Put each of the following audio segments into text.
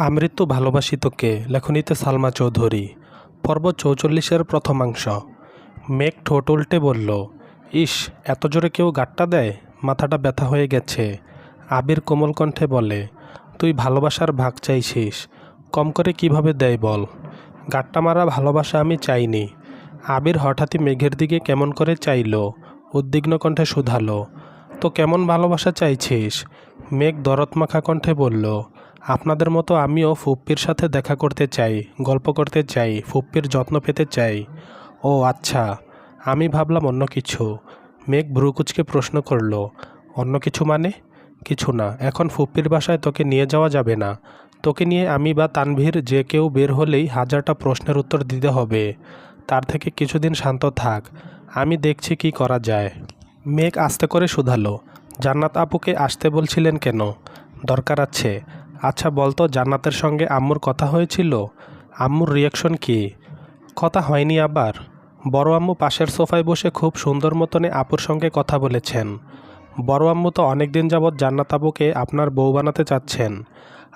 আমৃত্যু ভালোবাসি তোকে, লেখনীতে সালমা চৌধুরী। পর্ব চৌচল্লিশের প্রথমাংশ। মেঘ ঠোঁট উল্টে বলল, ইস, এত জোরে কেউ গাট্টা দেয়? মাথাটা ব্যথা হয়ে গেছে। আবির কোমল কণ্ঠে বলে, তুই ভালোবাসার ভাগ চাইছিস, কম করে কীভাবে দেয় বল? গাট্টা মারা ভালোবাসা আমি চাইনি। আবির হঠাৎই মেঘের দিকে কেমন করে চাইল, উদ্বিগ্ন কণ্ঠে শুধালো, তো কেমন ভালোবাসা চাইছিস? মেঘ দরদমাখা কণ্ঠে বলল আপনাদের মতো আমিও ফুপ্পির সাথে দেখা করতে চাই, গল্প করতে চাই, ফুপ্পির যত্ন পেতে চাই। ও আচ্ছা আমি ভাবলাম অন্য কিছু। মেঘ ভ্রুকুচকে প্রশ্ন করল, অন্য কিছু মানে? কিছু না, এখন ফুপ্পির বাসায় তোকে নিয়ে যাওয়া যাবে না। তোকে নিয়ে আমি বা তানভীর যে কেউ বের হলেই হাজারটা প্রশ্নের উত্তর দিতে হবে। তার থেকে কিছুদিন শান্ত থাক, আমি দেখছি কি করা যায়। মেঘ আস্তে করে শুধালো, জান্নাত আপুকে আসতে বলছিলেন কেন? দরকার আছে আচ্ছা বলতো জান্নাতের সঙ্গে আম্মুর কথা হয়েছিল? আম্মুর রিয়াকশন কি? কথা হয়নি আবার। বড় আম্মু পাশের সোফায় বসে খুব সুন্দর মতনে আপুর সঙ্গে কথা বলেছেন। বড় আম্মু তো অনেক দিন যাবৎ জান্নাত আপুকে আপনার বউ বানাতে চাচ্ছেন।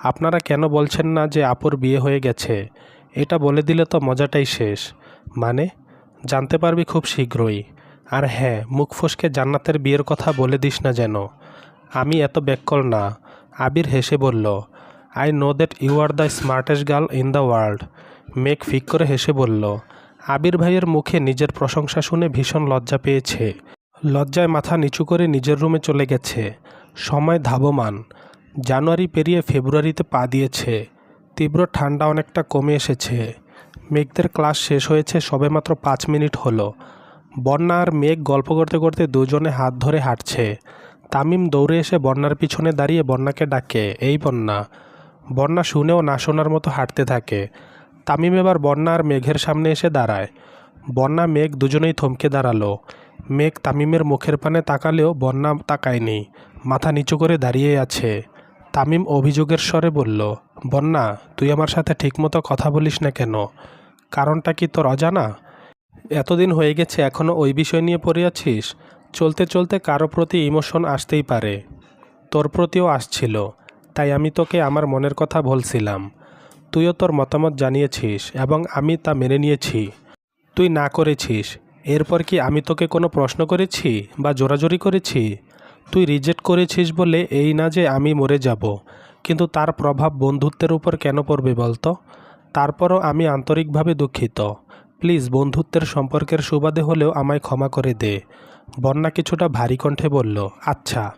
আপনারা কেন বলছেন না যে আপুর বিয়ে হয়ে গেছে? এটা বলে দিলে তো মজাটাই শেষ। মানে? জানতে পারবি খুব শীঘ্রই। আর হ্যাঁ মুখ ফসকে জান্নাতের বিয়ের কথা বলে দিস না যেন। আমি এত ব্যাককল না। আবির হেসে বলল I know that you are the smartest girl in the world Megh ফিক করে হেসে বলল, আবির ভাইয়ের মুখে নিজের প্রশংসা শুনে ভীষণ লজ্জা পেয়েছে। লজ্জায় মাথা নিচু করে নিজের রুমে চলে গেছে। সময় ধাবমান। জানুয়ারি পেরিয়ে ফেব্রুয়ারিতে পা দিয়েছে। তীব্র ঠান্ডা অনেকটা কমে এসেছে। মেঘদের ক্লাস শেষ হয়েছে সবেমাত্র পাঁচ মিনিট হলো। বন্যা আর মেঘ গল্প করতে করতে দুজনে হাত ধরে হাঁটছে। তামিম দৌড়ে এসে বন্যার পিছনে দাঁড়িয়ে বন্যাকে ডাকে, এই বন্যা বন্যা শুনেও না শোনার মতো হাঁটতে থাকে। তামিম এবার বন্যা আর মেঘের সামনে এসে দাঁড়ায়। বন্যা, মেঘ দুজনেই থমকে দাঁড়াল। মেঘ তামিমের মুখের পানে তাকালেও বন্যা তাকায়নি, মাথা নিচু করে দাঁড়িয়ে আছে। তামিম অভিযোগের স্বরে বলল, বন্যা, তুই আমার সাথে ঠিকমতো কথা বলিস না কেন? কারণটা কি তোর অজানা? এতদিন হয়ে গেছে এখনও ওই বিষয় নিয়ে পড়ে আছিস? চলতে চলতে কারও প্রতি ইমোশন আসতেই পারে। তোর প্রতিও আসছিল। তাই আমি তোকে আমার মনের কথা বলছিলাম। তুইও তোর মতামত জানিয়েছিস এবং আমি তা মেনে নিয়েছি। তুই না করেছিস। এরপর কি আমি তোকে কোনো প্রশ্ন করেছি বা জোরাজোরি করেছি? তুই রিজেক্ট করেছিস বলে এই না যে আমি মরে যাব। কিন্তু তার প্রভাব বন্ধুত্বের উপর কেন পড়বে বলতো? তারপরও আমি আন্তরিকভাবে দুঃখিত। প্লিজ, বন্ধুত্বের সম্পর্কের সুবাদে হলেও আমায় ক্ষমা করে দে। বন্যা কিছুটা ভারী কণ্ঠে বলল আচ্ছা।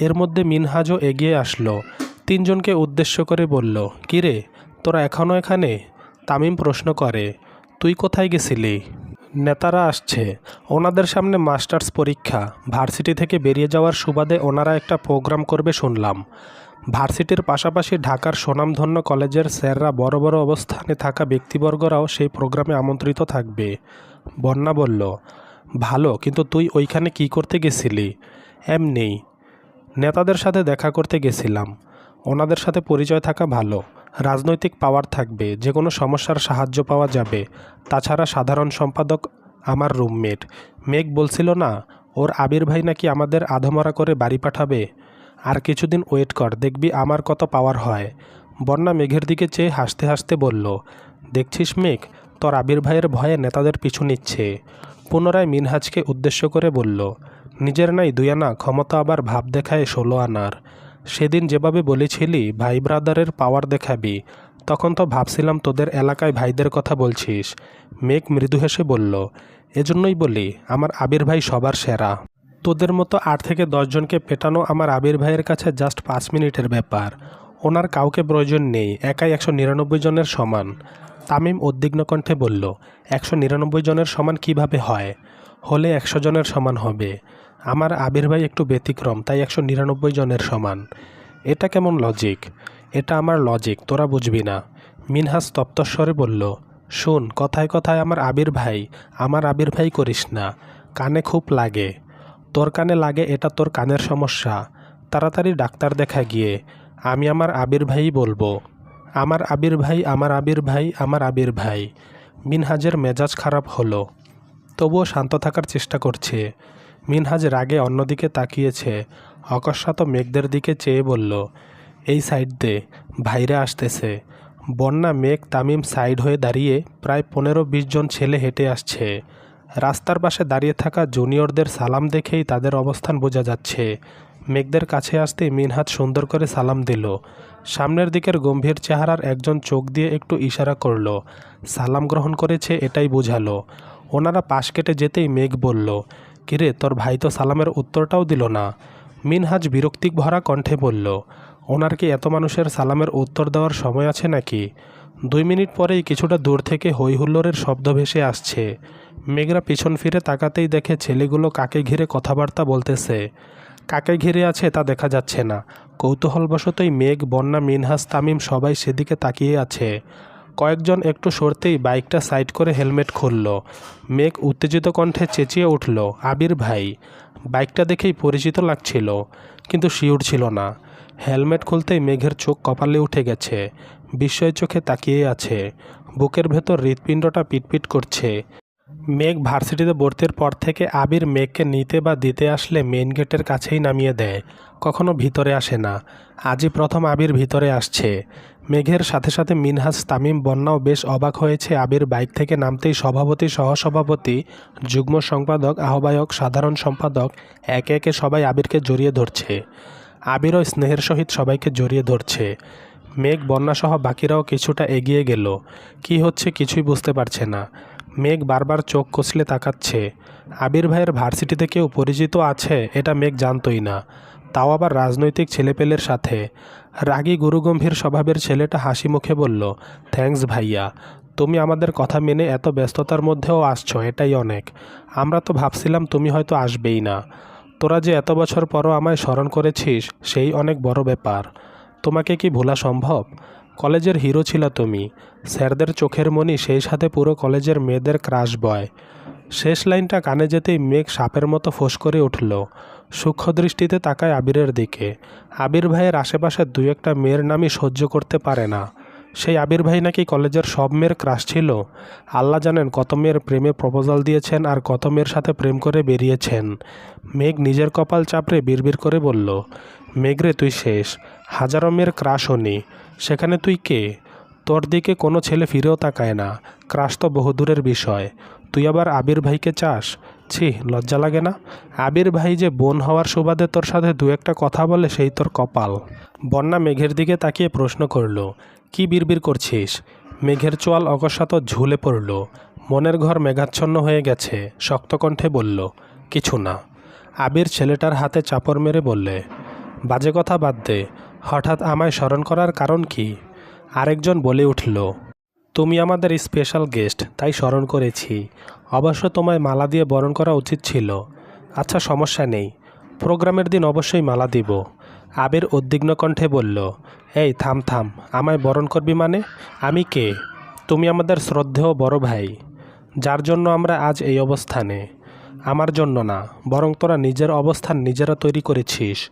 এর মধ্যে মিনহাজও এগিয়ে আসলো। তিনজনকে উদ্দেশ্য করে বলল কিরে তোরা এখনও এখানে? তামিম প্রশ্ন করে, তুই কোথায় গেছিলি? নেতারা আসছে। ওনাদের সামনে মাস্টার্স পরীক্ষা। ভার্সিটি থেকে বেরিয়ে যাওয়ার সুবাদে ওনারা একটা প্রোগ্রাম করবে শুনলাম। ভার্সিটির পাশাপাশি ঢাকার সুনামধন্য কলেজের স্যাররা বড় বড় অবস্থানে থাকা ব্যক্তিবর্গরাও সেই প্রোগ্রামে আমন্ত্রিত থাকবে। বন্যা বলল, ভালো, কিন্তু তুই ওইখানে কি করতে গেছিলি? এমনি। নেতাদের সাথে দেখা করতে গেছিলাম। ওনাদের সাথে পরিচয় থাকা ভালো। রাজনৈতিক পাওয়ার থাকবে যে কোনো সমস্যার সাহায্য পাওয়া যাবে। তাছাড়া সাধারণ সম্পাদক আমার রুমমেট। মেঘ বলছিল, না, ওর আবির ভাই নাকি আমাদের আধমরা করে বাড়ি পাঠাবে। আর কিছুদিন ওয়েট কর, দেখবি আমার কত পাওয়ার হয়। বন্যা মেঘের দিকে চেয়ে হাসতে হাসতে বলল, দেখছিস মেঘ, তোর আবির ভাইয়ের ভয়ে নেতাদের পিছু নিচ্ছে। পুনরায় মিনহাজকে উদ্দেশ্য করে বলল, নিজের নাই দুই আনা, ক্ষমতা আবার ভাব দেখায় ষোলো আনার। সেদিন যেভাবে বলেছিলি, ভাই ব্রাদারের পাওয়ার দেখাবি, তখন তো ভাবছিলাম তোদের এলাকায় ভাইদের কথা বলছিস। মেঘ মৃদু হেসে বলল, এজন্যই বলি, আমার আবির ভাই সবার সেরা। তোদের মতো আট থেকে দশজনকে পেটানো আমার আবির ভাইয়ের কাছে জাস্ট পাঁচ মিনিটের ব্যাপার। ওনার কাউকে প্রয়োজন নেই, একাই একশো নিরানব্বই জনের সমান। তামিম উদ্বিগ্ন কণ্ঠে বলল, একশো নিরানব্বই জনের সমান কীভাবে হয়? হলে একশো জনের সমান হবে। আমার আবির ভাই একটু ব্যতিক্রম, তাই একশো নিরানব্বই জনের সমান। এটা কেমন লজিক এটা আমার লজিক তোরা বুঝবি না। মিনহাস তপ্তস্বরে বলল, শুন, কথায় কথায় আমার আবির ভাই আমার আবির ভাই করিস না। কানে খুব লাগে। তোর কানে লাগে এটা তোর কানের সমস্যা। তাড়াতাড়ি ডাক্তার দেখা গিয়ে, আমি আমার আবির ভাই বলব। আমার আবির ভাই আমার আবির ভাই আমার আবির ভাই মিনহাজের মেজাজ খারাপ হলো। তবুও শান্ত থাকার চেষ্টা করছে। মিনহাজ রাগে অন্যদিকে তাকিয়েছে। অকস্মাৎ মেঘদের দিকে চেয়ে বলল, এই সাইড দে ভাইরা আসতেছে। বন্যা, মেঘ, তামিম সাইড হয়ে দাঁড়িয়ে প্রায় পনেরো বিশ জন ছেলে হেঁটে আসছে। রাস্তার পাশে দাঁড়িয়ে থাকা জুনিয়রদের সালাম দেখেই তাদের অবস্থান বোঝা যাচ্ছে। মেঘদের কাছে আসতে মিনহাত সুন্দর করে সালাম দিল। সামনের দিকের গম্ভীর চেহারার একজন চোখ দিয়ে একটু ইশারা করল। সালাম গ্রহণ করেছে, এটাই বোঝালো। ওনারা পাশ কেটে যেতেই মেঘ বলল কিরে তোর ভাই তো সালামের উত্তরটাও দিল না। মিনহাজ বিরক্তিক ভরা কণ্ঠে বলল, ওনার কি এত মানুষের সালামের উত্তর দেওয়ার সময় আছে নাকি? দুই মিনিট পরেই কিছুটা দূর থেকে হৈহুল্লোরের শব্দ ভেসে আসছে। মেঘরা পিছন ফিরে তাকাতেই দেখে ছেলেগুলো কাকে ঘিরে কথাবার্তা বলতেছে। কাকে ঘিরে আছে তা দেখা যাচ্ছে না। কৌতূহলবশতই মেঘ, বন্যা মিনহাস তামিম সবাই সেদিকে তাকিয়ে আছে। কয়েকজন একটু সরতেই বাইকটা সাইড করে হেলমেট খুলল। মেঘ উত্তেজিত কণ্ঠে চেঁচিয়ে উঠল, আবির ভাই। বাইকটা দেখেই পরিচিত লাগছিল, কিন্তু শিউর ছিল না। হেলমেট খুলতেই মেঘের চোখ কপালে উঠে গেছে বিস্ময় চোখে তাকিয়ে আছে। বুকের ভেতর হৃৎপিণ্ডটা পিটপিট করছে। মেঘ ভার্সিটিতে ভর্তির পর থেকে আবির মেঘকে নিতে বা দিতে আসলে মেন গেটের কাছেই নামিয়ে দেয়, কখনো ভিতরে আসে না। আজই প্রথম আবির ভিতরে আসছে। মেঘের সাথে সাথে মিনহাজ তামিম বন্যাও বেশ অবাক হয়েছে আবির বাইক থেকে নামতেই সভাপতি, সহসভাপতি, যুগ্ম সম্পাদক, আহ্বায়ক, সাধারণ সম্পাদক একে একে সবাই আবিরকে জড়িয়ে ধরছে। আবিরও স্নেহের সহিত সবাইকে জড়িয়ে ধরছে। মেঘ, বন্যাসহ বাকিরাও কিছুটা এগিয়ে গেল। কি হচ্ছে কিছুই বুঝতে পারছে না। মেঘ বারবার চোখ কষলে তাকাচ্ছে। আবির ভাইয়ের ভার্সিটিতে কেউ পরিচিত আছে, এটা মেঘ জানতই না। তাও আবার রাজনৈতিক ছেলেপেলের সাথে। রাগী গুরুগম্ভীর স্বভাবের ছেলেটা হাসি মুখে বলল, থ্যাঙ্কস ভাইয়া, তুমি আমাদের কথা মেনে এত ব্যস্ততার মধ্যেও আসছো, এটাই অনেক। আমরা তো ভাবছিলাম তুমি হয়তো আসবেই না। তোরা যে এত বছর পরও আমায় স্মরণ করেছিস, সেই অনেক বড় ব্যাপার। তোমাকে কি ভোলা সম্ভব? কলেজের হিরো ছিল তুমি। স্যারদের চোখের মনি সেই সাথে পুরো কলেজের মেয়েদের ক্রাশ বয়। শেষ লাইনটা কানে যেতেই মেঘ সাপের মতো ফোঁস করে উঠল। সূক্ষ্ম দৃষ্টিতে তাকায় আবিরের দিকে। আবির ভাইয়ের আশেপাশে দু একটা মেয়ের নামই সহ্য করতে পারে না। সেই আবির ভাই নাকি কলেজের সব মেয়ের ক্রাশ ছিল। আল্লাহ জানেন কত মেয়ের প্রেমে প্রপোজাল দিয়েছেন আর কত মেয়ের সাথে প্রেম করে বেরিয়েছেন। মেঘ নিজের কপাল চাপড়ে বিড়বিড় করে বলল মেঘরে তুই শেষ। হাজারো মেয়ের ক্রাশ হনি। সেখানে তুই কে? তোর দিকে কোনো ছেলে ফিরেও তাকায় না। ক্রাশ তো বহুদূরের বিষয়। তুই আবার আবির ভাইকে চাস? ছি, লজ্জা লাগে না। আবির ভাই যে বোন হওয়ার সুবাদে তোর সাথে দু একটা কথা বলে সেই তোর কপাল। বন্যা মেঘের দিকে তাকিয়ে প্রশ্ন করল, কি বিড়বিড় করছিস? মেঘের চোয়াল অকস্মাত ঝুলে পড়ল। মনের ঘর মেঘাচ্ছন্ন হয়ে গেছে, শক্ত কণ্ঠে বলল, কিছু না। আবির ছেলেটার হাতে চাপড় মেরে বললে, বাজে কথা বাদ দে, হঠাৎ আমায় স্মরণ করার কারণ কি? আরেকজন বলে উঠল তুমি আমাদের স্পেশাল গেস্ট তাই স্মরণ করেছি। অবশ্য তোমায় মালা দিয়ে বরণ করা উচিত ছিল। আচ্ছা সমস্যা নেই। প্রোগ্রামের দিন অবশ্যই মালা দিব। আবির উদ্বিগ্ন কণ্ঠে বলল, এই, থাম থাম, আমায় বরণ করবি মানে? আমি কে? তুমি আমাদের শ্রদ্ধেয় বড় ভাই। যার জন্য আমরা আজ এই অবস্থানে। আমার জন্য না, বরং তোরা নিজের অবস্থান নিজেরা তৈরি করেছিস।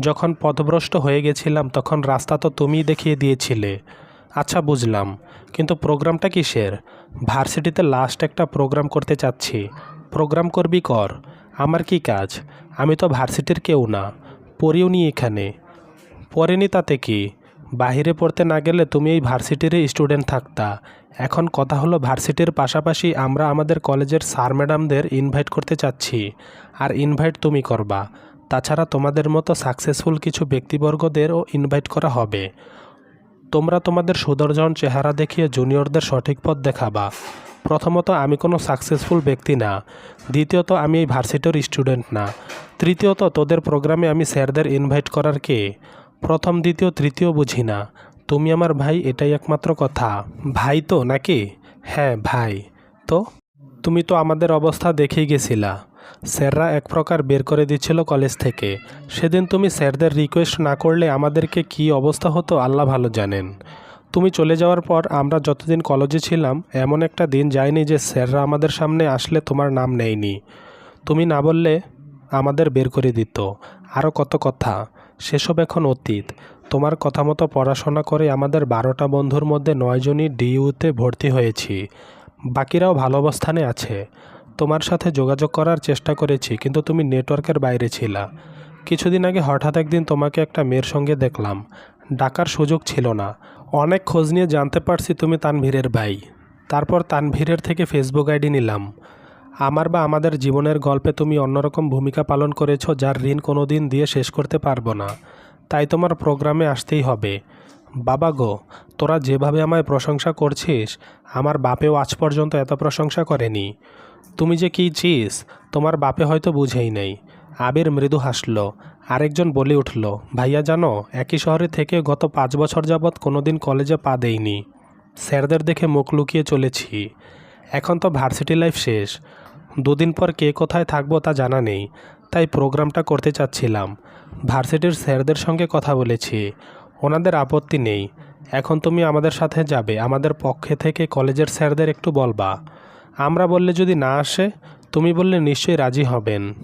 যখন পথভ্রষ্ট হয়ে গেছিলাম, তখন রাস্তা তো তুমিই দেখিয়ে দিয়েছিলে। আচ্ছা বুঝলাম। কিন্তু প্রোগ্রামটা কিসের ভার্সিটিতে লাস্ট একটা প্রোগ্রাম করতে চাচ্ছি। প্রোগ্রাম করবি কর। আমার কি কাজ? আমি তো ভার্সিটির কেউ না। পড়িও নি এখানে। পড়েনি তাতে কি? বাহিরে পড়তে না গেলে তুমি এই ভার্সিটিরই স্টুডেন্ট থাকতা। এখন কথা হলো ভার্সিটির পাশাপাশি আমরা আমাদের কলেজের স্যার ম্যাডামদের ইনভাইট করতে চাচ্ছি। আর ইনভাইট তুমি করবা। তাছাড়া তোমাদের মতো সাকসেসফুল কিছু ব্যক্তিবর্গদেরও ইনভাইট করা হবে। তোমরা তোমাদের সুদর্শন চেহারা দেখিয়ে জুনিয়রদের সঠিক পথ দেখাবা। প্রথমত, আমি কোনো সাকসেসফুল ব্যক্তি না। দ্বিতীয়ত, আমি এই ভার্সিটির স্টুডেন্ট না। তৃতীয়ত, তোদের প্রোগ্রামে আমি স্যারদের ইনভাইট করার কে? প্রথম, দ্বিতীয়, তৃতীয় বুঝি না। তুমি আমার ভাই, এটাই একমাত্র কথা। ভাই তো, নাকি? হ্যাঁ ভাই। তো? তুমি তো আমাদের অবস্থা দেখেই গেছিলা। স্যাররা এক প্রকার বের করে দিচ্ছিল কলেজ থেকে। সেদিন তুমি স্যারদের রিকোয়েস্ট না করলে আমাদেরকে কি অবস্থা হতো, আল্লাহ ভালো জানেন। তুমি চলে যাওয়ার পর আমরা যতদিন কলেজে ছিলাম, এমন একটা দিন যায়নি যে স্যাররা আমাদের সামনে আসলে তোমার নাম নেয়নি। তুমি না বললে আমাদের বের করে দিত। আরও কত কথা। সেসব এখন অতীত। তোমার কথা মতো পড়াশোনা করে আমাদের বারোটা বন্ধুর মধ্যে নয়জনই ডিইউতে ভর্তি হয়েছি। বাকিরাও ভালো অবস্থানে আছে। তোমার সাথে যোগাযোগ করার চেষ্টা করেছি, কিন্তু তুমি নেটওয়ার্কের বাইরে ছিলা। কিছুদিন আগে হঠাৎ একদিন তোমাকে একটা মেয়ের সঙ্গে দেখলাম। ডাকার সুযোগ ছিল না। অনেক খোঁজ নিয়ে জানতে পারছি তুমি তানভীরের ভাই। তারপর তানভীরের থেকে ফেসবুক আইডি নিলাম। আমার বা আমাদের জীবনের গল্পে তুমি অন্যরকম ভূমিকা পালন করেছ, যার ঋণ কোনো দিন দিয়ে শেষ করতে পারব না। তাই তোমার প্রোগ্রামে আসতেই হবে। বাবা গো, তোরা যেভাবে আমায় প্রশংসা করছিস, আমার বাপেও আজ পর্যন্ত এত প্রশংসা করেনি। তুমি যে কী চিস তোমার বাপে হয়তো বুঝেই নেই। আবির মৃদু হাসল। আরেকজন বলে উঠল, ভাইয়া জানো, একই শহরে থেকে গত পাঁচ বছর যাবৎ কোনোদিন কলেজে পা দেইনি। স্যারদের দেখে মুখ লুকিয়ে চলেছি। এখন তো ভার্সিটি লাইফ শেষ। দুদিন পর কে কোথায় থাকব তা জানা নেই, তাই প্রোগ্রামটা করতে চাচ্ছিলাম। ভার্সিটির স্যারদের সঙ্গে কথা বলেছি। ওনাদের আপত্তি নেই। এখন তুমি আমাদের সাথে যাবে, আমাদের পক্ষে থেকে কলেজের স্যারদের একটু বলবা। আমরা বললে যদি না আসে, তুমি বললে নিশ্চয়ই রাজি হবেন।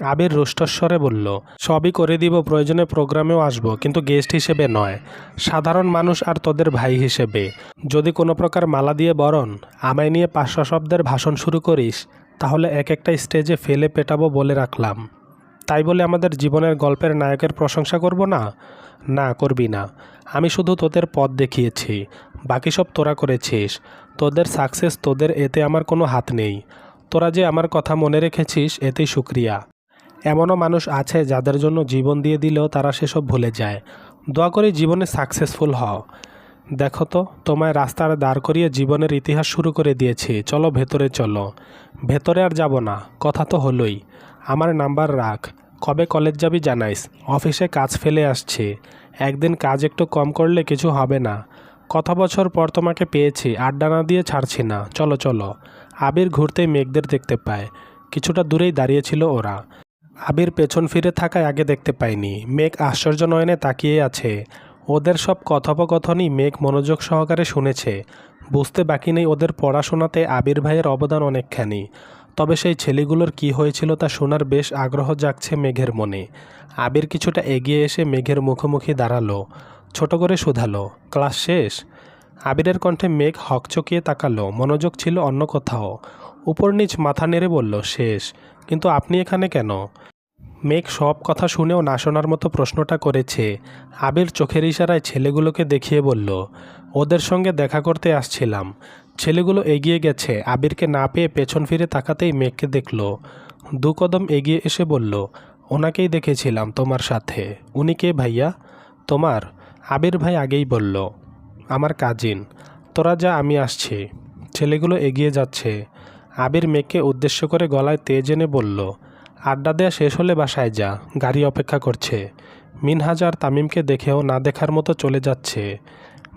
আবির রুষ্টস্বরে বলল, সবই করে দিব, প্রয়োজনে প্রোগ্রামেও আসব, কিন্তু গেস্ট হিসেবে নয়। সাধারণ মানুষ আর তোদের ভাই হিসেবে। যদি কোনো প্রকার মালা দিয়ে বরণ, আমায় নিয়ে পাঁচশো শব্দের ভাষণ শুরু করিস, তাহলে এক একটা স্টেজে ফেলে পেটাবো বলে রাখলাম। তাই বলে আমাদের জীবনের গল্পের নায়কের প্রশংসা করব না? না, করবি না। আমি শুধু তোদের পথ দেখিয়েছি। বাকি সব তোরা করেছিস। তোদের সাকসেস তোদের এতে আমার কোনো হাত নেই। তোরা যে আমার কথা মনে রেখেছিস এতে শুক্রিয়া। এমনও মানুষ আছে যাদের জন্য জীবন দিয়ে দিলেও তারা সেসব ভুলে যায়। দোয়া করে জীবনে সাকসেসফুল হও। দেখো তো, তোমায় রাস্তার দাঁড় করিয়ে জীবনের ইতিহাস শুরু করে দিয়েছি। চলো ভেতরে চলো। ভেতরে আর যাব না। কথা তো হলোই। আমার নাম্বার রাখ। কবে কলেজ যাবি জানাইস। অফিসে কাজ ফেলে আসছে। একদিন কাজ একটু কম করলে কিছু হবে না। কত বছর পর তোমাকে পেয়েছি, আড্ডা না দিয়ে ছাড়ছি না। চলো চলো। আবির ঘুরতেই মেঘদের দেখতে পায়। কিছুটা দূরেই দাঁড়িয়েছিল ওরা। আবির পেছন ফিরে থাকায় আগে দেখতে পায়নি মেঘ আশ্চর্য নয়নে তাকিয়ে আছে। ওদের সব কথোপকথনই মেঘ মনোযোগ সহকারে শুনেছে। বুঝতে বাকি নেই ওদের পড়াশোনাতে আবির ভাইয়ের অবদান অনেকখানি। তবে সেই ছেলেগুলোর কি হয়েছিল তা শোনার বেশ আগ্রহ জাগছে মেঘের মনে। আবির কিছুটা এগিয়ে এসে মেঘের মুখোমুখি দাঁড়াল। ছোট করে শুধালো, ক্লাস শেষ? আবিরের কণ্ঠে মেঘ হকচকিয়ে তাকালো, মনোযোগ ছিল অন্য কোথাও। উপর নিচ মাথা নেড়ে বলল, শেষ, কিন্তু আপনি এখানে কেন? মেঘ সব কথা শুনেও না শোনার মতো প্রশ্নটা করেছে। আবির চোখের ইশারায় ছেলেগুলোকে দেখিয়ে বলল, ওদের সঙ্গে দেখা করতে আসছিলাম। ছেলেগুলো এগিয়ে গেছে। আবিরকে না পেয়ে পেছন ফিরে তাকাতেই মেঘকে দেখল। দু কদম এগিয়ে এসে বলল, ওনাকেই দেখেছিলাম তোমার সাথে। উনি কে ভাইয়া? তোমার? আবির ভাই আগেই বলল, আমার কাজিন, তোরা যা, আমি আসছি। ছেলেগুলো এগিয়ে যাচ্ছে। আবির মেয়েকে উদ্দেশ্য করে গলায় তেজ এনে বলল, আড্ডা দেয়া শেষ হলে বাসায় যা, গাড়ি অপেক্ষা করছে। মিনহাজ আর তামিমকে দেখেও না দেখার মতো চলে যাচ্ছে।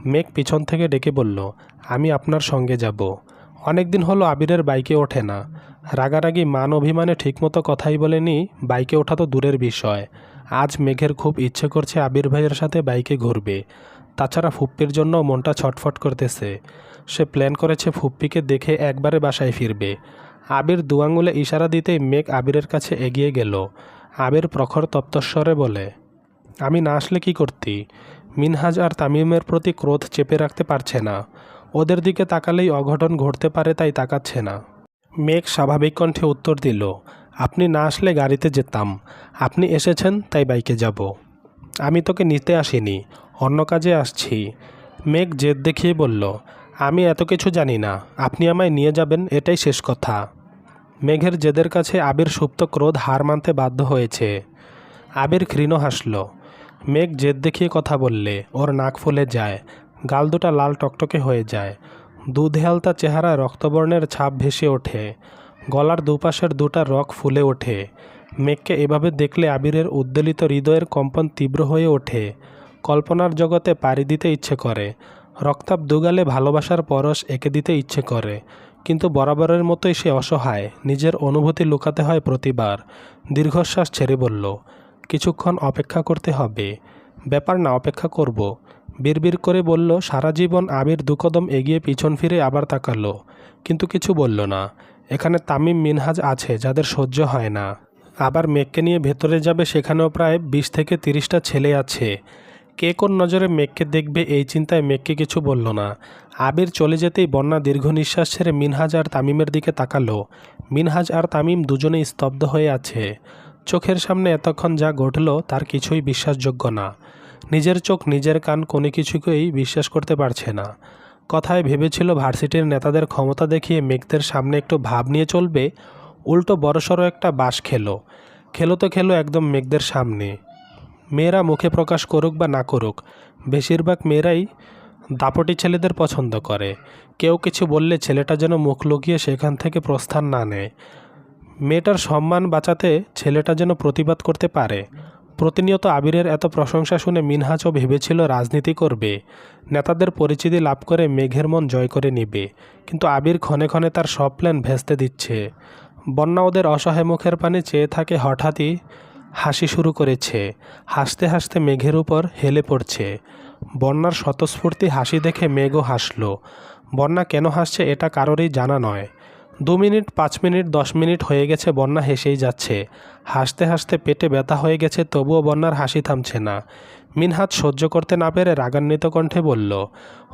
মেঘ পিছন থেকে ডেকে বলল, আমি আপনার সঙ্গে যাব। অনেক দিন হলো আবিরের বাইকে ওঠে না। রাগারাগি মান অভিমানে ঠিকমতো কথাই বলেনি, বাইকে ওঠা তো দূরের বিষয়। আজ মেঘের খুব ইচ্ছে করছে আবির ভাইয়ের সাথে বাইকে ঘুরবে। তাছাড়া ফুপ্পির জন্য মনটা ছটফট করতেছে। সে প্ল্যান করেছে ফুপ্পিকে দেখে একবারে বাসায় ফিরবে। আবির দুয়াঙ্গুলে ইশারা দিতেই মেঘ আবিরের কাছে এগিয়ে গেল। আবির প্রখর তপ্তস্বরে বলে, আমি না আসলে কি করতি? মিনহাজ আর তামিমের প্রতি ক্রোধ চেপে রাখতে পারছে না। ওদের দিকে তাকালেই অঘটন ঘটতে পারে তাই তাকাচ্ছে না। মেঘ স্বাভাবিক কণ্ঠে উত্তর দিল আপনি না আসলে গাড়িতে যেতাম। আপনি এসেছেন, তাই বাইকে যাব। আমি তোকে নিতে আসিনি, অন্য কাজে আসছি। মেঘ জেদ দেখিয়ে বলল, আমি এত কিছু জানি না, আপনি আমায় নিয়ে যাবেন, এটাই শেষ কথা। মেঘের জেদের কাছে আবির সুপ্ত ক্রোধ হার মানতে বাধ্য হয়েছে। আবির ক্ষীণ হাসল। মেঘ জেদ দেখিয়ে কথা বললে, ওর নাক ফুলে যায়, গাল দুটা লাল টকটকে হয়ে যায়। দুধে আলতা চেহারায় রক্তবর্ণের ছাপ ভেসে ওঠে। গলার দুপাশের দুটা রক ফুলে ওঠে। মেঘকে এভাবে দেখলে আবিরের উদ্বেলিত হৃদয়ের কম্পন তীব্র হয়ে ওঠে। কল্পনার জগতে পাড়ি দিতে ইচ্ছে করে। রক্তাপ দুগালে ভালোবাসার পরশ এঁকে দিতে ইচ্ছে করে। কিন্তু বরাবরের মতোই সে অসহায়, নিজের অনুভূতি লুকাতে হয় প্রতিবার। দীর্ঘশ্বাস ছেড়ে বলল, কিছুক্ষণ অপেক্ষা করতে হবে। ব্যাপার না, অপেক্ষা করব। বিড়বিড় করে বলল, সারা জীবন আবির দুকদম এগিয়ে পিছন ফিরে আবার তাকালো। কিন্তু কিছু বলল না। এখানে তামিম মিনহাজ আছে, যাদের সহ্য হয় না। আবার মেঘকে নিয়ে ভেতরে যাবে সেখানেও প্রায় বিশ থেকে তিরিশটা ছেলে আছে। কে কোন নজরে মেঘকে দেখবে এই চিন্তায় মেঘকে কিছু বলল না। আবির চলে যেতেই বন্যা দীর্ঘ নিঃশ্বাস ছেড়ে মিনহাজ আর তামিমের দিকে তাকালো। মিনহাজ আর তামিম দুজনেই স্তব্ধ হয়ে আছে। চোখের সামনে এতক্ষণ যা ঘটল তার কিছুই বিশ্বাসযোগ্য না। নিজের চোখ নিজের কান কোনো কিছুকেই বিশ্বাস করতে পারছে না। কথায় ভেবেছিল ভার্সিটির নেতাদের ক্ষমতা দেখিয়ে মেঘদের সামনে একটু ভাব নিয়ে চলবে, উল্টো বড়সড় একটা বাস খেলো। খেলো তো খেলো একদম মেঘদের সামনে। মেয়েরা মুখে প্রকাশ করুক বা না করুক, বেশিরভাগ মেয়েরাই দাপটি ছেলেদের পছন্দ করে। কেউ কিছু বললে ছেলেটা যেন মুখ লুকিয়ে সেখান থেকে প্রস্থান না নেয়। মেয়েটার সম্মান বাঁচাতে ছেলেটা যেন প্রতিবাদ করতে পারে। প্রতিনিয়ত আবিরের এত প্রশংসা শুনে মিনহাজও ভেবেছিল রাজনীতি করবে। নেতাদের পরিচিতি লাভ করে মেঘের মন জয় করে নিবে, কিন্তু আবির ক্ষণে ক্ষণে তার সব প্ল্যান ভেস্তে দিচ্ছে। বন্যা ওদের অসহায় মুখের পানে চেয়ে থাকে হঠাৎই হাসি শুরু করেছে। হাসতে হাসতে মেঘের উপর হেলে পড়ছে। বন্যার স্বতঃস্ফূর্তি হাসি দেখে মেঘও হাসল। বন্যা কেন হাসছে এটা কারোরই জানা নয়। দু মিনিট, পাঁচ মিনিট, দশ মিনিট হয়ে গেছে, বন্যা হেসেই যাচ্ছে। হাসতে হাসতে পেটে ব্যথা হয়ে গেছে, তবুও বন্যার হাসি থামছে না। মিনহাত সহ্য করতে না পেরে রাগান্বিত কণ্ঠে বলল,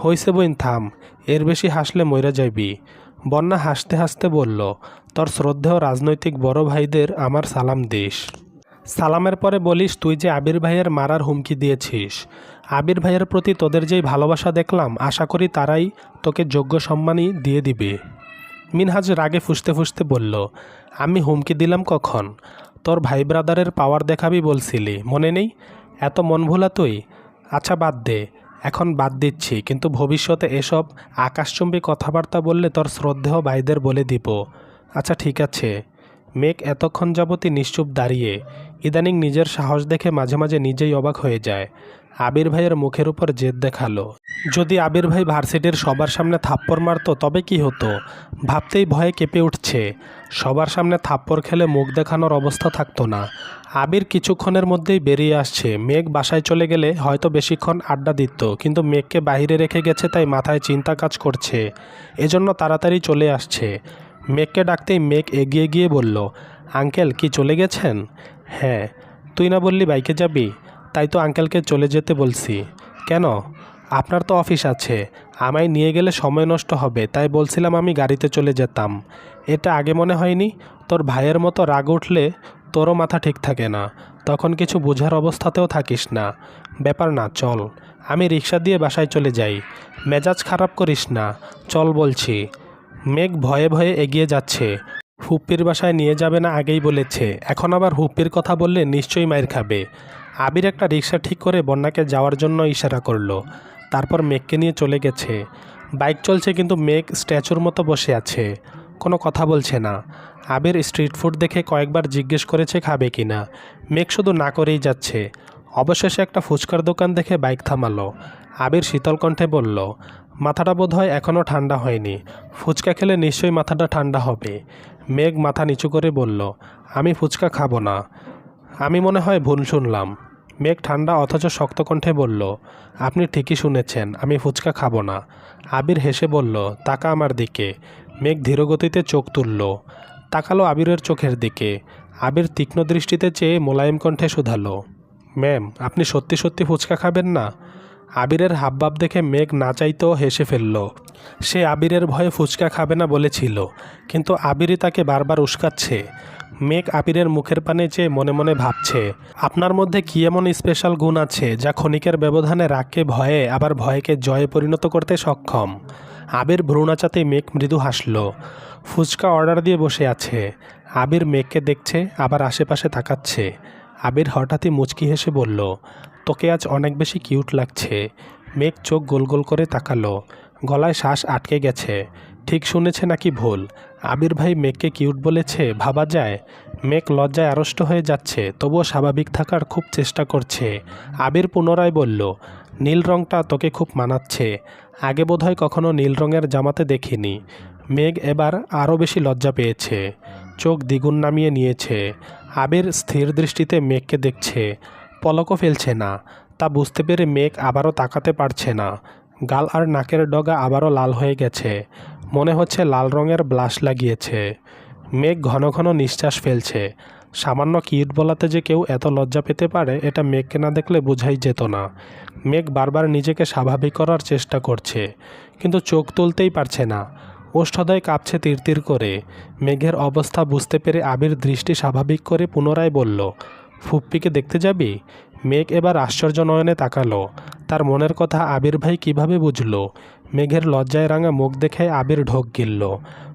হইছে বইন, থাম, এর বেশি হাসলে মইরা যাইবি। বন্যা হাসতে হাসতে বলল, তোর শ্রদ্ধেয় রাজনৈতিক বড় ভাইদের আমার সালাম দিস। সালামের পরে বলিস, তুই যে আবির ভাইয়ের মারার হুমকি দিয়েছিস। আবির ভাইয়ের প্রতি তোদের যেই ভালোবাসা দেখলাম, আশা করি তারাই তোকে যোগ্য সম্মানই দিয়ে দিবে। মিনহাজ রাগে ফুসতে ফুসতে বলল, আমি হুমকি দিলাম কখন? তোর ভাই ব্রাদারের পাওয়ার দেখাবি বলছিলি, মনে নেই? এত মন ভোলা তুই? আচ্ছা বাদ দে। এখন বাদ দিচ্ছি, কিন্তু ভবিষ্যতে এসব আকাশচুম্বী কথাবার্তা বললে তোর শ্রদ্ধেয় ভাইদের বলে দিব। আচ্ছা ঠিক আছে মেঘ এতক্ষণ যাবতই নিশ্চুপ দাঁড়িয়ে, ইদানিং নিজের সাহস দেখে মাঝে মাঝে নিজেই অবাক হয়ে যায়। আবির ভাইয়ের মুখের উপর জেদ দেখাল। যদি আবির ভাই ভার্সিটির সবার সামনে থাপ্পড় মারতো, তবে কি হতো? ভাবতেই ভয়ে কেঁপে উঠছে। সবার সামনে থাপ্পড় খেলে মুখ দেখানোর অবস্থা থাকতো না। আবির কিছুক্ষণের মধ্যেই বেরিয়ে আসছে। মেঘ বাসায় চলে গেলে হয়তো বেশিক্ষণ আড্ডা দিত, কিন্তু মেঘকে বাইরে রেখে গেছে তাই মাথায় চিন্তা কাজ করছে। এজন্য তাড়াতাড়ি চলে আসছে। মেঘকে ডাকতেই মেঘ এগিয়ে গিয়ে বলল, আঙ্কেল, কি চলে গেছেন? হ্যাঁ। তুই না বললি বাইকে যাবি? তাই তো আঙ্কেলকে চলে যেতে বলছি। কেন? আপনার তো অফিস আছে, আমায় নিয়ে গেলে সময় নষ্ট হবে, তাই বলছিলাম আমি গাড়িতে চলে যেতাম। এটা আগে মনে হয়নি, তোর ভাইয়ের মতো রাগ উঠলে তোরও মাথা ঠিক থাকে না, তখন কিছু বোঝার অবস্থাতেও থাকিস না। ব্যাপার না, চল, আমি রিক্সা দিয়ে বাসায় চলে যাই, মেজাজ খারাপ করিস না, চল বলছি। মেঘ ভয়ে ভয়ে এগিয়ে যাচ্ছে, হুপ্পির বাসায় নিয়ে যাবে না আগেই বলেছে, এখন আবার হুপ্পির কথা বললে নিশ্চয়ই মায়ের খাবে। আবির একটা রিক্সা ঠিক করে বন্যাকে যাওয়ার জন্য ইশারা করল তারপর মেঘকে নিয়ে চলে গেছে। বাইক চলছে কিন্তু মেঘ স্ট্যাচুর মতো বসে আছে। কোনো কথা বলছে না। আবির স্ট্রিট ফুড দেখে কয়েকবার জিজ্ঞেস করেছে খাবে কি না। মেঘ শুধু না করেই যাচ্ছে। অবশেষে একটা ফুচকার দোকান দেখে বাইক থামালো। আবির শীতল কণ্ঠে বলল, মাথাটা বোধ হয় এখনও ঠান্ডা হয়নি। ফুচকা খেলে নিশ্চয়ই মাথাটা ঠান্ডা হবে। মেঘ মাথা নিচু করে বলল, আমি ফুচকা খাব না। আমি মনে হয় ভুল শুনলাম। মেঘ ঠান্ডা অথচ শক্ত কণ্ঠে বলল, আপনি ঠিকই শুনেছেন, আমি ফুচকা খাব না। আবির হেসে বলল, তাকা আমার দিকে। মেঘ ধীরগতিতে চোখ তুলল, তাকালো আবিরের চোখের দিকে। আবির তীক্ষ্ণ দৃষ্টিতে চেয়ে মোলায়েম কণ্ঠে শুধালো, ম্যাম, আপনি সত্যি সত্যি ফুচকা খাবেন না? আবিরের হাবভাব দেখে মেঘ না চাইতেও হেসে ফেলল, সে আবিরের ভয়ে ফুচকা খাবে না বলেছিল, কিন্তু আবিরই তাকে বারবার উস্কাচ্ছে। মেঘ আবিরের মুখের পানে চেয়ে মনে মনে ভাবছে। আপনার মধ্যে কি এমন স্পেশাল গুণ আছে যা ক্ষণিকের ব্যবধানে রাগকে ভয়ে, আবার ভয়কে জয়ে পরিণত করতে সক্ষম? আবির ভ্রূণাচাতে মেঘ মৃদু হাসল। ফুচকা অর্ডার দিয়ে বসে আছে। আবির মেঘকে দেখছে, আবার আশেপাশে তাকাচ্ছে। আবির হঠাৎই মুচকি হেসে বলল, তোকে আজ অনেক বেশি কিউট লাগছে। মেঘ চোখ গোল গোল করে তাকালো। গলায় শ্বাস আটকে গেছে। ঠিক শুনেছে নাকি ভুল? আবির ভাই মেঘকে কিউট বলেছে, ভাবা যায়। মেঘ লজ্জায় আড়ষ্ট হয়ে যাচ্ছে, তবুও স্বাভাবিক থাকার খুব চেষ্টা করছে। আবির পুনরায় বলল, নীল রঙটা তোকে খুব মানাচ্ছে। আগে বোধহয় কখনো নীল রঙের জামাতে দেখিনি। মেঘ এবার আরও বেশি লজ্জা পেয়েছে। চোখ দ্বিগুণ নামিয়ে নিয়েছে। আবির স্থির দৃষ্টিতে মেঘকে দেখছে। পলকও ফেলছে না। তা বুঝতে পেরে মেঘ আবারও তাকাতে পারছে না। গাল আর নাকের ডগা আবারও লাল হয়ে গেছে। মনে হচ্ছে লাল রঙের ব্লাশ লাগিয়েছে। মেঘ ঘন ঘন নিঃশ্বাস ফেলছে। সামান্য কিউট বলাতে যে কেউ এত লজ্জা পেতে পারে, এটা মেঘকে না দেখলে বোঝাই যেত না। মেঘ বারবার নিজেকে স্বাভাবিক করার চেষ্টা করছে, কিন্তু চোখ তুলতেই পারছে না। ওষ্ঠদয় কাঁপছে তীর করে। মেঘের অবস্থা বুঝতে পেরে আবির দৃষ্টি স্বাভাবিক করে পুনরায় বলল, ফুপ্পিকে দেখতে যাবি? মেঘ এবার আশ্চর্য নয়নে তাকালো। তার মনের কথা আবির ভাই কীভাবে বুঝলো? মেঘের লজ্জায় রাঙা মুখ দেখে আবির ঢোক গিলল।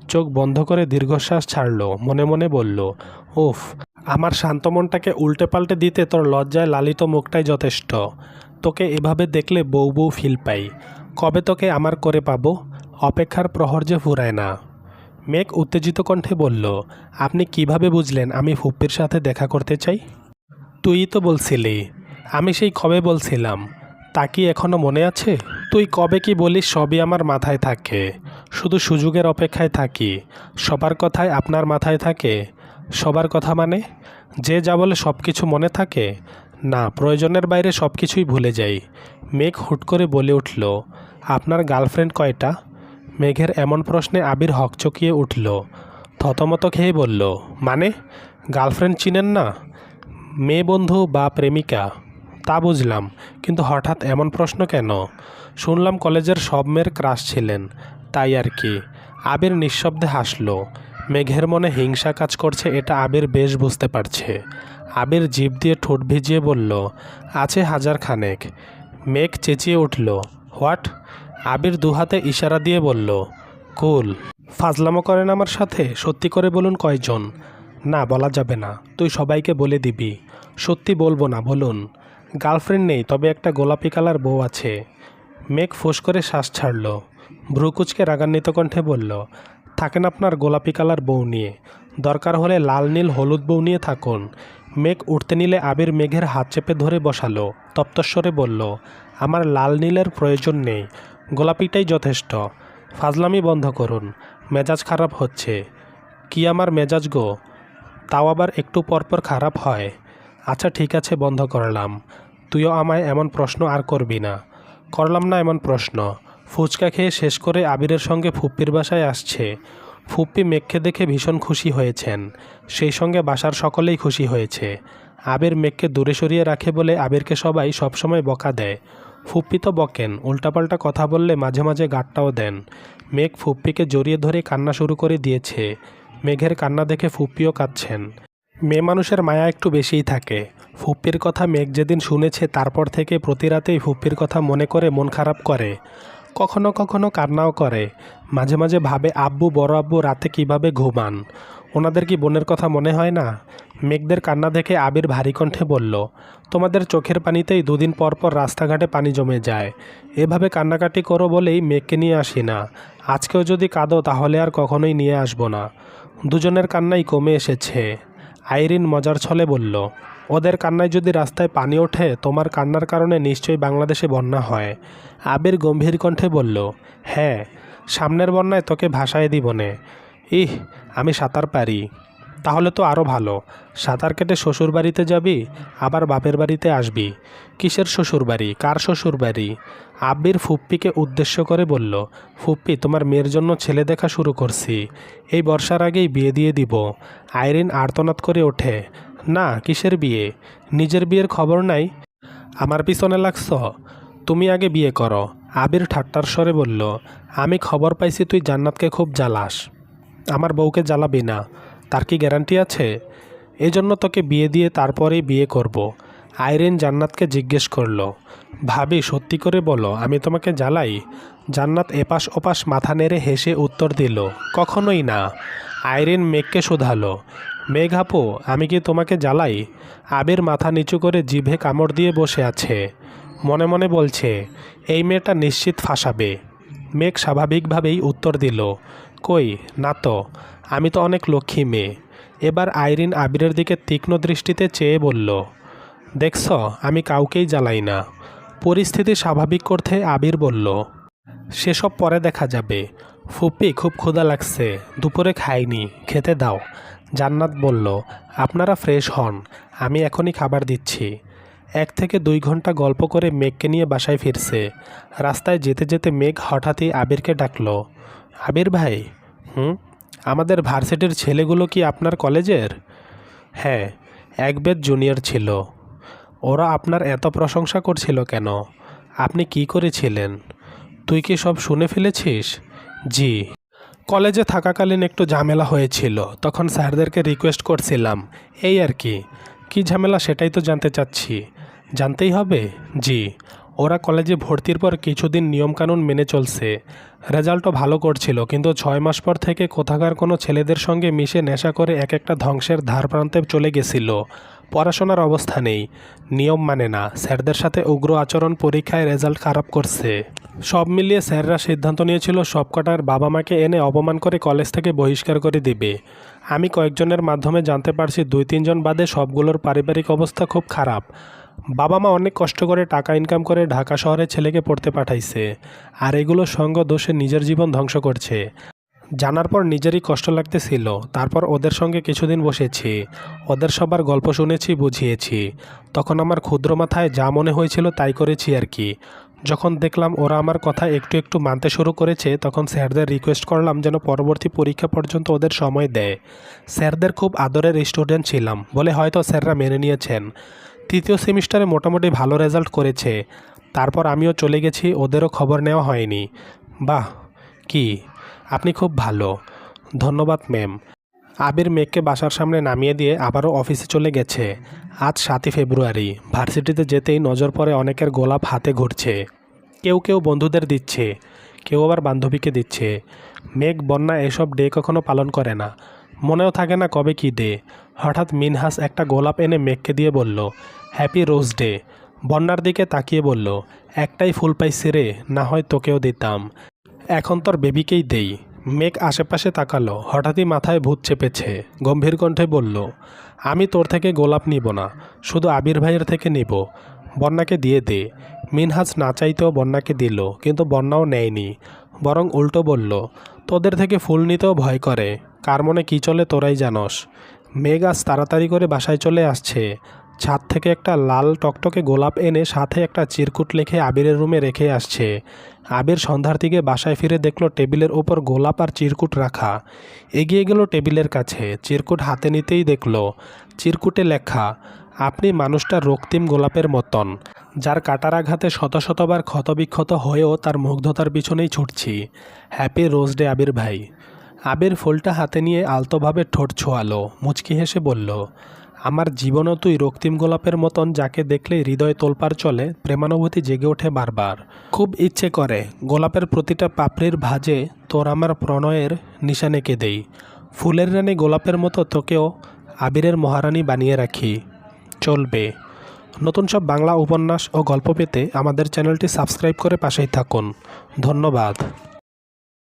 চোখ বন্ধ করে দীর্ঘশ্বাস ছাড়লো। মনে মনে বলল উফ আমার শান্ত মনটাকে উল্টে পাল্টে দিতে তোর লজ্জায় লালিত মুখটাই যথেষ্ট। তোকে এভাবে দেখলে বউ বউ ফিল পাই। কবে তোকে আমার করে পাবো? অপেক্ষার প্রহর যে ফুরায় না। মেঘ উত্তেজিত কণ্ঠে বলল, আপনি কীভাবে বুঝলেন আমি ফুপ্পির সাথে দেখা করতে চাই? তুই তো বলছিলি আমি সেই কবে বলছিলাম? তা কি এখনও মনে আছে? তুই কবে কি বলিস সবই আমার মাথায় থাকে। শুধু সুযোগের অপেক্ষায় থাকি। সবার কথায় আপনার মাথায় থাকে। সবার কথা মানে? যে যা বলে সব কিছু মনে থাকে? না, প্রয়োজনের বাইরে সব কিছুই ভুলে যাই। মেঘ হুট করে বলে উঠল, আপনার গার্লফ্রেন্ড কয়টা? মেঘের এমন প্রশ্নে আবির হকচকিয়ে উঠল, থতমত খেয়ে বলল মানে? গার্লফ্রেন্ড চিনেন না? মেয়ে বন্ধু বা প্রেমিকা? তা বুঝলাম, কিন্তু হঠাৎ এমন প্রশ্ন কেন? শুনলাম কলেজের সব মেয়ের ক্রাশ ছিলেন, তাই আর কি। আবির নিঃশব্দে হাসলো, মেঘের মনে হিংসা কাজ করছে এটা আবির বেশ বুঝতে পারছে। আবির জিভ দিয়ে ঠোঁট ভিজিয়ে বলল, আছে হাজার খানেক। মেঘ চেঁচিয়ে উঠল, হোয়াট? আবির দুহাতে ইশারা দিয়ে বলল, কুল, ফাজলামো করেন আমার সাথে? সত্যি করে বলুন কয়জন? না, বলা যাবে না। তুই সবাইকে বলে দিবি। সত্যি বলব না, বলুন। গার্লফ্রেন্ড নেই, তবে একটা গোলাপি কালার বউ আছে। মেঘ ফোঁস করে শ্বাস ছাড়ল। ভ্রুকুচকে রাগান্বিত কণ্ঠে বলল, থাকেন আপনার গোলাপি কালার বউ নিয়ে। দরকার হলে লাল, নীল, হলুদ বউ নিয়ে থাকুন। মেঘ উঠতে নিলে আবির মেঘের হাত চেপে ধরে বসালো। তপ্তস্বরে বলল, আমার লাল, নীলের প্রয়োজন নেই। গোলাপিটাই যথেষ্ট। ফাজলামি বন্ধ করুন। মেজাজ খারাপ হচ্ছে। কি আমার মেজাজ গো? তাও আবার একটু পরপর খারাপ হয়। আচ্ছা ঠিক আছে, বন্ধ করলাম। তুইও আমায় এমন প্রশ্ন আর করবি না। করলাম না এমন প্রশ্ন। ফুচকা খেয়ে শেষ করে আবিরের সঙ্গে ফুপ্পির বাসায় আসছে। ফুপ্পি মেঘকে দেখে ভীষণ খুশি হয়েছেন। সেই সঙ্গে বাসার সকলেই খুশি হয়েছে। আবির মেঘকে দূরে সরিয়ে রাখে বলে আবিরকে সবাই সবসময় বকা দেয়। ফুপ্পি তো বকেন, উল্টাপাল্টা কথা বললে মাঝে মাঝে গাটটাও দেন। মেঘ ফুপ্পিকে জড়িয়ে ধরে কান্না শুরু করে দিয়েছে। মেঘের কান্না দেখে ফুপ্পিও কাঁদছেন। মেয়ে মানুষের মায়া একটু বেশিই থাকে। ফুপ্পির কথা মেঘ যেদিন শুনেছে, তারপর থেকে প্রতি রাতেই ফুপ্পির কথা মনে করে মন খারাপ করে। কখনো কখনো কান্নাও করে। মাঝে মাঝে ভাবে, আব্বু, বড় আব্বু, রাতে কীভাবে ঘুমান? ওনাদের কি বোনের কথা মনে হয় না? মেঘদের কান্না দেখে আবির ভারী কণ্ঠে বলল, তোমাদের চোখের পানিতেই দুদিন পর পর রাস্তাঘাটে পানি জমে যায়। এভাবে কান্নাকাটি করো বলেই মেঘকে নিয়ে আসি না। আজকেও যদি কাঁদো, তাহলে আর কখনোই নিয়ে আসব না। দুজনের কান্নাই কমে এসেছে। আইরিন মজার ছলে বলল, ওদের কান্নায় যদি রাস্তায় পানি ওঠে, তোমার কান্নার কারণে নিশ্চয়ই বাংলাদেশে বন্যা হয়। আবির গম্ভীর কণ্ঠে বলল হ্যাঁ সামনের বন্যায় তোকে ভাসায় দিবনে ইহ, আমি সাঁতার পারি। তাহলে তো আরও ভালো। সাঁতার কেটে শ্বশুর বাড়িতে যাবি, আবার বাপের বাড়িতে আসবি। কিসের শ্বশুর বাড়ি কার শ্বশুর বাড়ি আব্বির ফুপ্পিকে উদ্দেশ্য করে বলল, ফুপ্পি, তোমার মেয়ের জন্য ছেলে দেখা শুরু করছি। এই বর্ষার আগেই বিয়ে দিয়ে দিব। আইরিন আর্তনাদ করে ওঠে, না, কিসের বিয়ে? নিজের বিয়ের খবর নাই? আমার পিছনে লাগছ। তুমি আগে বিয়ে করো। আবির ঠাট্টার স্বরে বলল, আমি খবর পাইছি তুই জান্নাতকে খুব জ্বালাস। আমার বউকে জ্বালাবি না। তার কি গ্যারান্টি আছে? এই জন্য তোকে বিয়ে দিয়ে তারপরেই বিয়ে করব। আইরিন জান্নাতকে জিজ্ঞেস করল, ভাবি, সত্যি করে বলো, আমি তোমাকে জ্বালাই? জান্নাত এপাশ ওপাশ মাথা নেড়ে হেসে উত্তর দিল, কখনোই না। আইরিন মেঘকে শোধালো, মেঘ আপু, আমি কি তোমাকে জ্বালাই? আবির মাথা নিচু করে জিভে কামড় দিয়ে বসে আছে, মনে মনে বলছে, এই মেয়েটা নিশ্চিত ফাঁসাবে। মেঘ স্বাভাবিকভাবেই উত্তর দিল, কই, না তো, আমি তো অনেক লক্ষ্মী মেয়ে। এবার আইরিন আবিরের দিকে তীক্ষ্ণ দৃষ্টিতে চেয়ে বলল দেখছ, আমি কাউকেই জ্বালাই না। পরিস্থিতি স্বাভাবিক করতে আবির বলল, সেসব পরে দেখা যাবে। ফুপি খুব ক্ষুধা লাগছে। দুপুরে খাইনি, খেতে দাও। জান্নাত বলল, আপনারা ফ্রেশ হন, আমি এখনই খাবার দিচ্ছি। এক থেকে দুই ঘণ্টা গল্প করে মেঘকে নিয়ে বাসায় ফিরছে। রাস্তায় যেতে যেতে মেঘ হঠাৎই আবিরকে ডাকল, আবির ভাই, হুম? আমাদের ভার্সিটির ছেলেগুলো কি আপনার কলেজের? হ্যাঁ এক বেদ জুনিয়র ছিল। ওরা আপনার এত প্রশংসা করছিল কেন? আপনি কি করেছিলেন? তুই কি সব শুনে ফেলেছিস? জি। কলেজে থাকাকালীন একটু ঝামেলা হয়েছিল, তখন স্যারদেরকে রিকোয়েস্ট করছিলাম। এই আর কি। কী ঝামেলা সেটাই তো জানতে চাচ্ছি। জানতেই হবে? জি। ওরা কলেজে ভর্তির পর কিছুদিন নিয়মকানুন মেনে চলছে। রেজাল্টও ভালো করছিল, কিন্তু ছয় মাস পর থেকে কোথাকার কোনো ছেলেদের সঙ্গে মিশে নেশা করে এক একটা ধ্বংসের ধার প্রান্তে চলে গেছিল। পড়াশোনার অবস্থা নেই। নিয়ম মানে না। স্যারদের সাথে উগ্র আচরণ, পরীক্ষায় রেজাল্ট খারাপ করছে। সব মিলিয়ে স্যাররা সিদ্ধান্ত নিয়েছিল, সবকটার বাবা মাকে এনে অপমান করে কলেজ থেকে বহিষ্কার করে দিবে। আমি কয়েকজনের মাধ্যমে জানতে পারছি দুই তিনজন বাদে সবগুলোর পারিবারিক অবস্থা খুব খারাপ। বাবা মা অনেক কষ্ট করে টাকা ইনকাম করে ঢাকা শহরে ছেলেকে পড়তে পাঠাইছে। আর এগুলো সঙ্গ দোষে নিজের জীবন ধ্বংস করছে। জানার পর নিজেরই কষ্ট লাগতেছিল। তারপর ওদের সঙ্গে কিছুদিন বসেছি। ওদের সবার গল্প শুনেছি, বুঝিয়েছি। তখন আমার ক্ষুদ্র মাথায় যা মনে হয়েছিল তাই করেছি আর কি। যখন দেখলাম ওরা আমার কথা একটু একটু মানতে শুরু করেছে, তখন স্যারদের রিকোয়েস্ট করলাম যেন পরবর্তী পরীক্ষা পর্যন্ত ওদের সময় দেয়। স্যারদের খুব আদরের স্টুডেন্ট ছিলাম বলে হয়তো স্যাররা মেনে নিয়েছেন। তৃতীয় সেমিস্টারে মোটামুটি ভালো রেজাল্ট করেছে। তারপর আমিও চলে গেছি, ওদেরও খবর নেওয়া হয়নি। বাহ, কি আপনি খুব ভালো। ধন্যবাদ, ম্যাম। আবির মেঘকে বাসার সামনে নামিয়ে দিয়ে আবারও অফিসে চলে গেছে। আজ সাতই ফেব্রুয়ারি। ভার্সিটিতে যেতেই নজর পড়ে অনেকের গোলাপ হাতে ঘুরছে। কেউ কেউ বন্ধুদের দিচ্ছে, কেউ আবার বান্ধবীকে দিচ্ছে। মেঘ, বন্যা এসব ডে কখনো পালন করে না। মনেও থাকে না কবে কী ডে। হঠাৎ মিনহাস একটা গোলাপ এনে মেঘকে দিয়ে বলল, হ্যাপি রোজ ডে। বন্যার দিকে তাকিয়ে বলল, একটাই ফুল পাইছি রে, না হয় তোকেও দিতাম। এখন তোর বেবিকেই দেই। মেঘ আশেপাশে তাকালো, হঠাৎই মাথায় ভূত চেপেছে। গম্ভীর কণ্ঠে বলল, আমি তোর থেকে গোলাপ নিব না, শুধু আবির ভাইয়ের থেকে নিব। বন্যাকে দিয়ে দে। মিনহাজ না চাইতেও বন্যাকে দিল, কিন্তু বন্যাও নেয়নি। বরং উল্টো বলল, তোদের থেকে ফুল নিতেও ভয় করে। কার মনে কী চলে তোরাই জানস। মেঘ আজ তাড়াতাড়ি করে বাসায় চলে আসছে। ছাদ থেকে একটা লাল টকটকে গোলাপ এনে সাথে একটা চিরকুট লিখে আবিরের রুমে রেখে আসছে। আবির সন্ধ্যার দিকে বাসায় ফিরে দেখল টেবিলের ওপর গোলাপ আর চিরকুট রাখা। এগিয়ে গেল টেবিলের কাছে, চিরকুট হাতে নিতেই দেখল, চিরকুটে লেখা, আপনি মানুষটা রক্তিম গোলাপের মতন। যার কাটার আঘাতে শত শতবার ক্ষতবিক্ষত হয়েও তার মুগ্ধতার পিছনেই ছুটছি। হ্যাপি রোজ ডে আবির ভাই। আবির ফুলটা হাতে নিয়ে আলতোভাবে ঠোঁট ছোয়ালো, মুচকি হেসে বলল আমার জীবনও তুই রক্তিম গোলাপের মতন যাকে দেখলেই হৃদয় তোলপার চলে, প্রেমানুভূতি জেগে ওঠে বারবার। খুব ইচ্ছে করে, গোলাপের প্রতিটা পাপড়ির ভাজে তোর আমার প্রণয়ের নিশান এঁকে দেই ফুলের রানী গোলাপের মতো তোকেও আবিরের মহারানী বানিয়ে রাখি। চলবে। নতুন সব বাংলা উপন্যাস ও গল্প পেতে আমাদের চ্যানেলটি সাবস্ক্রাইব করে পাশেই থাকুন। ধন্যবাদ।